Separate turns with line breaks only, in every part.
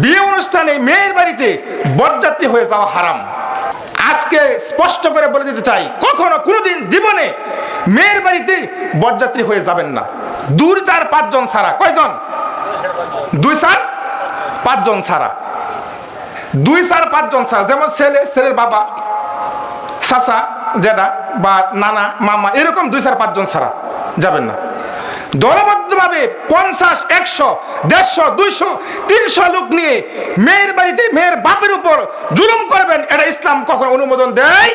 বিয়ে অনুষ্ঠানে মেয়ের বাড়িতে বরযাত্রী হয়ে যাওয়া হারাম। আজকে স্পষ্ট করে বলে দিতে চাই, কখনো কোনোদিন জীবনে মেয়ের বাড়িতে বরযাত্রী হয়ে যাবেন না। দূর চার, পাঁচজন ছাড়া। কয়জন? দুই, চার, পাঁচজন ছাড়া। দুই, চার, পাঁচজন ছাড়া। যেমন ছেলে, ছেলের বাবা, চাচা জেডা বা নানা, মামা, এরকম দুই, চার, পাঁচজন ছাড়া যাবেন না। দলবদ্ধভাবে পঞ্চাশ, একশো, দেড়শো, দুইশো, তিনশো লোক নিয়ে মেয়ের বাড়িতে মেয়ের বাপের উপর জুলুম করবেন, এটা ইসলাম কখন অনুমোদন দেয়?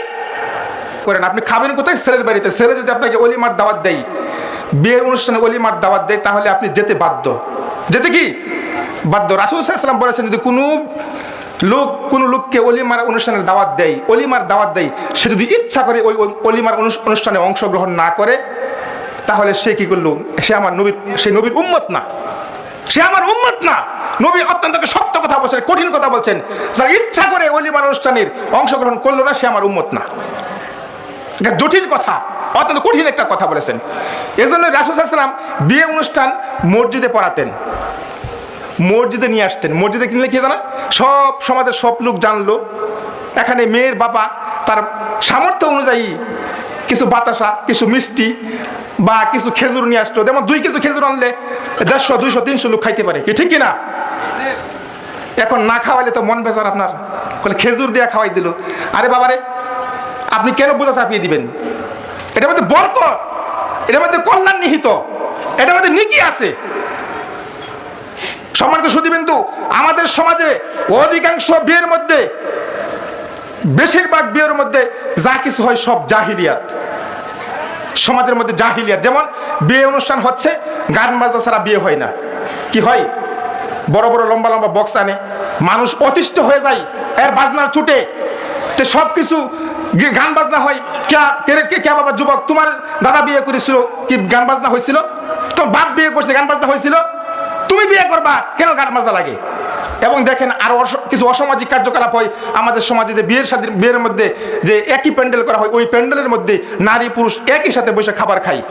করেন, আপনি খাবেন কোথায়? ছেলের বাড়িতে। ছেলে যদি আপনাকে অলিমার দাওয়াত দেয়, বিয়ের অনুষ্ঠানে অলিমার দাওয়াত দেয়, তাহলে আপনি যেতে বাধ্য। যেতে কি? বাধ্য। রাসুল সাল্লাম বলেছেন, যদি কোনো লোক, কোন লোককে অলিমার অনুষ্ঠানের দাওয়াত দেয়, অলিমার দাওয়াত দেয়, সে যদি ইচ্ছা করে ওই অলিমার অনুষ্ঠানে অংশগ্রহণ না করে তাহলে সে কি করল? সে আমার নবীর, সে নবীর উম্মত না। সে আমার উম্মত না। নবী অত্যন্ত সত্য কথা বলছেন, কঠিন কথা বলছেন। যারা ইচ্ছা করে অলিমার অনুষ্ঠানের অংশগ্রহণ করল না, সে আমার উম্মত না। এটা জটিল কথা, অত্যন্ত কঠিন একটা কথা বলেছেন। এজন্য রাসুসাল্লাম বিয়ে অনুষ্ঠান মসজিদে পড়াতেন। মসজিদে নিয়ে আসতেন। মসজিদে কিনলে কি জানা সব সমাজের সব লোক জানলো। এখানে মেয়ের বাবা তার সামর্থ্য অনুযায়ী কিছু বাতাসা, কিছু মিষ্টি বা কিছু খেজুর নিয়ে আসলো। যেমন দুই কিছু খেজুর আনলে দেড়শো, দুইশো, তিনশো লোক খাইতে পারে। কি ঠিক কিনা? এখন না খাওয়াইলে তো মন বেজার আপনার। বলে খেজুর দিয়ে খাওয়াই দিল। আরে বাবারে, আপনি কেন বোঝা চাপিয়ে দিবেন? এটার মধ্যে বরকত, এটার মধ্যে কল্যাণ নিহিত, এটার মধ্যে নিকি আছে। সম্মানিত সুদীবিন্দু আমাদের সমাজে অধিকাংশ বিয়ের মধ্যে বেশিরভাগ বিয়ের মধ্যে যা কিছু হয় সব জাহিলিয়াত। সমাজের মধ্যে জাহিলিয়াত। যেমন বিয়ে অনুষ্ঠান হচ্ছে, গান বাজনা ছাড়া বিয়ে হয় না। কি হয়? বড় বড় লম্বা লম্বা বক্স আনে, মানুষ অতিষ্ঠ হয়ে যায়, এর বাজনার ছুটে। তে সব কিছু গান বাজনা হয়। কে বাবা, যুবক, তোমার দাদা বিয়ে করেছিল, কি গান বাজনা হয়েছিল? তোমার বাপ বিয়ে করছে, গান বাজনা হয়েছিল? তুমি বিয়ে করবা, কেন গান বাজনা লাগে? এবং দেখেন আরও অস- কিছু অসামাজিক কার্যকলাপ হয়। আমাদের সমাজে যে বিয়ের সাথে বিয়ের মধ্যে যে একই প্যান্ডেল করা হয়, ওই প্যান্ডেলের মধ্যে নারী, পুরুষ একই সাথে বসে খাবার খাই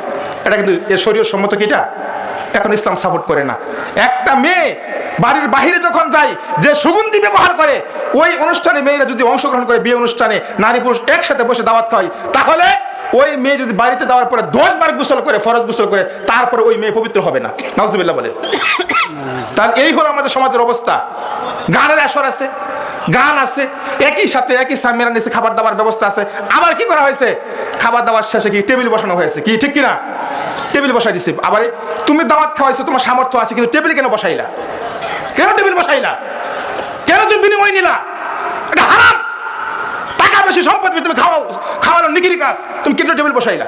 এটা কিন্তু এ শরীর সম্মত কিটা এখন ইসলাম সাপোর্ট করে না। একটা মেয়ে বাড়ির বাহিরে যখন যায়, যে সুগন্ধি ব্যবহার করে, ওই অনুষ্ঠানে মেয়েরা যদি অংশগ্রহণ করে বিয়ে অনুষ্ঠানে নারী, পুরুষ একসাথে বসে দাওয়াত খায়, তাহলে ওই মেয়ে যদি বাড়িতে দেওয়ার পরে দশ বার গোসল করে, ফরজ গোসল করে, তারপরে ওই মেয়ে পবিত্র হবে না। নাজদুবিল্লাহ বলে। তাহলে এই হলো আমাদের সমাজের অবস্থা। গানের আসর আছে, গান আছে, একই সাথে একই সামিরা নিচে খাবার দাবার ব্যবস্থা আছে। আবার কি করা হয়েছে? খাবার দাবার শেষে কি টেবিল বসানো হয়েছে কি? ঠিক কিনা? টেবিল বসাই দিছে। আবার তুমি দাওয়াত খাওয়াইছো, তোমার সামর্থ্য আছে, কিন্তু টেবিল কেন বসাইলা? কেন টেবিল বসাইলা? কেন তুমি বিনিময় নিলা? এটা হারাম। টাকা বেশি সম্পদ তুমি খাওয়াও খাওয়ালো নিগিরি কাজ। তুমি কেন টেবিল বসাইলা?